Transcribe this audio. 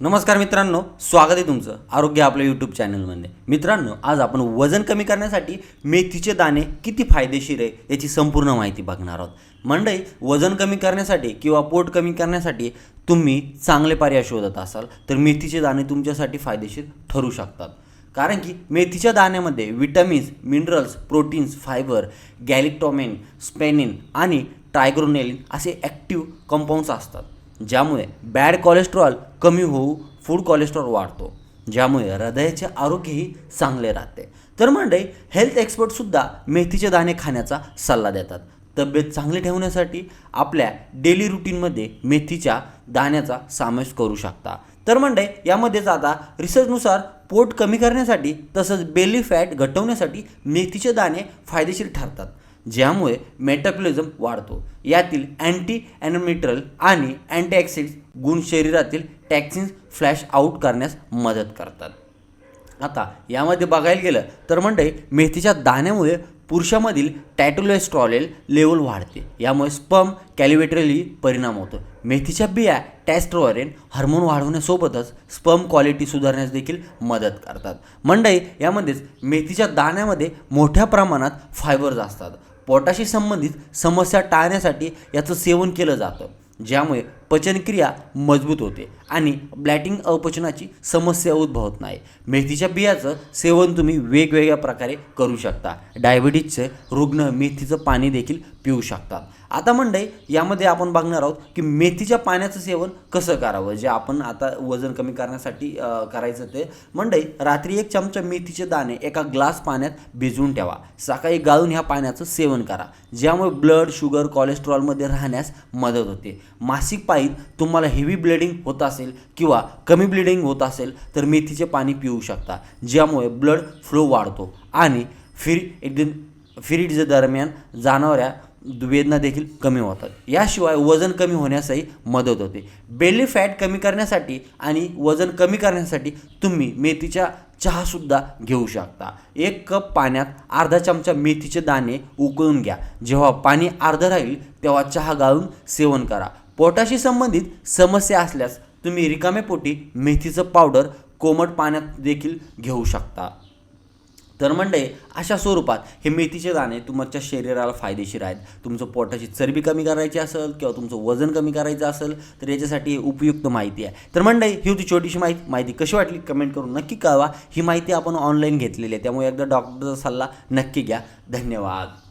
नमस्कार मित्रांनो स्वागत आहे तुमचं आरोग्य आपल्या यूट्यूब चॅनलमध्ये मित्रांनो आज आपण वजन कमी करण्यासाठी मेथीचे दाणे किती फायदेशीर आहे याची संपूर्ण माहिती बघणार आहोत. मंडई वजन कमी करण्यासाठी किंवा पोट कमी करण्यासाठी तुम्ही चांगले पर्याय शोधत असाल तर मेथीचे दाणे तुमच्यासाठी फायदेशीर ठरू शकतात. कारण की मेथीच्या दाण्यामध्ये vitamins minerals proteins fibre galactomannan saponin आणि ट्रायग्रोनेलिन असे ॲक्टिव्ह कंपाऊंड्स असतात. ज्यामुळे बॅड कोलेस्ट्रॉल कमी होऊ फूड कोलेस्ट्रॉल वाढतो. ज्यामुळे हृदयाचे आरोग्यही चांगले राहते. तर मंडळी हेल्थ एक्सपर्टसुद्धा मेथीचे दाणे खाण्याचा सल्ला देतात. तब्येत चांगली ठेवण्यासाठी आपल्या डेली रुटीनमध्ये मेथीच्या दाण्याचा समावेश करू शकता. तर म्हणजे यामध्येच आता रिसर्चनुसार पोट कमी करण्यासाठी तसंच बेली फॅट घटवण्यासाठी मेथीचे दाणे फायदेशीर ठरतात. ज्यामुळे मेटाबॉलिझम वाढतो. यातील अँटी ॲनोमिट्रल आणि अँटीऑक्सिड्स गुण शरीरातील टॅक्सिन्स फ्लॅश आउट करण्यास मदत करतात. आता यामध्ये बघायला गेलं तर म्हणजे मेथीच्या दाण्यामुळे पुरुषामधील टॅटोलेस्ट्रॉलेल लेवल वाढते. यामुळे स्पम कॅलिवेटरली परिणाम होतो. मेथीच्या बिया टॅस्ट्रोअरेन हार्मोन वाढवण्यासोबतच स्पम क्वालिटी सुधारण्यास देखील मदत करतात. मंडई यामध्येच मेथीच्या दाण्यामध्ये मोठ्या प्रमाणात फायबर्स असतात. पोटाशी संबंधित समस्या टाळण्यासाठी याचं सेवन केलं जातं ज्यामुळे पचनक्रिया मजबूत होते. आणि ब्लॅटिंग अपचनाची समस्या उद्भवत नाही. मेथीच्या बियाचं सेवन तुम्ही वेगवेगळ्या प्रकारे करू शकता. डायबिटीजचे रुग्ण मेथीचं पाणी देखील पिऊ शकतात. आता मंडई यामध्ये आपण बघणार आहोत की मेथीच्या पाण्याचं सेवन कसं करावं? जे आपण आता वजन कमी करण्यासाठी करायचं ते. मंडई रात्री एक चमचा मेथीचे दाणे एका ग्लास पाण्यात भिजवून ठेवा. सकाळी गाळून ह्या पाण्याचं सेवन करा. ज्यामुळे ब्लड शुगर कोलेस्ट्रॉलमध्ये राहण्यास मदत होते. मासिक पाळीत तुम्हाला हेवी ब्लडिंग होत असेल किंवा कमी ब्लिडिंग होत असेल तर मेथीचे पाणी पिऊ शकता ज्यामुळे ब्लड फ्लो वाढतो. आणि फिर एकदम फिरिडच्या दरम्यान जाणवऱ्या वेदना देखील कमी होतात. याशिवाय वजन कमी होण्यासही मदत होते. बेली फॅट कमी करण्यासाठी आणि वजन कमी करण्यासाठी तुम्ही मेथीच्या चहासुद्धा घेऊ शकता. एक कप पाण्यात अर्धा चमचा मेथीचे दाणे उकळून घ्या. जेव्हा पाणी अर्धं राहील तेव्हा चहा गाळून सेवन करा. पोटाशी संबंधित समस्या असल्यास तुम्ही रिकामे पोटी मेथीचं पावडर कोमट पाण्यात देखील घेऊ शकता. तर मंडळी अशा स्वरूपात हे मेथीचे दाणे तुमच्या शरीराला फायदेशीर आहेत. तुमचं पोटाची चरबी कमी करायची असेल किंवा तुमचं वजन कमी करायचं असेल तर याच्यासाठी उपयुक्त माहिती आहे. तर मंडळी ही होती छोटीशी माहिती. माहिती कशी वाटली कमेंट करून नक्की कळवा. ही माहिती आपण ऑनलाईन घेतलेली आहे. त्यामुळे एकदा डॉक्टरचा सल्ला नक्की घ्या. धन्यवाद.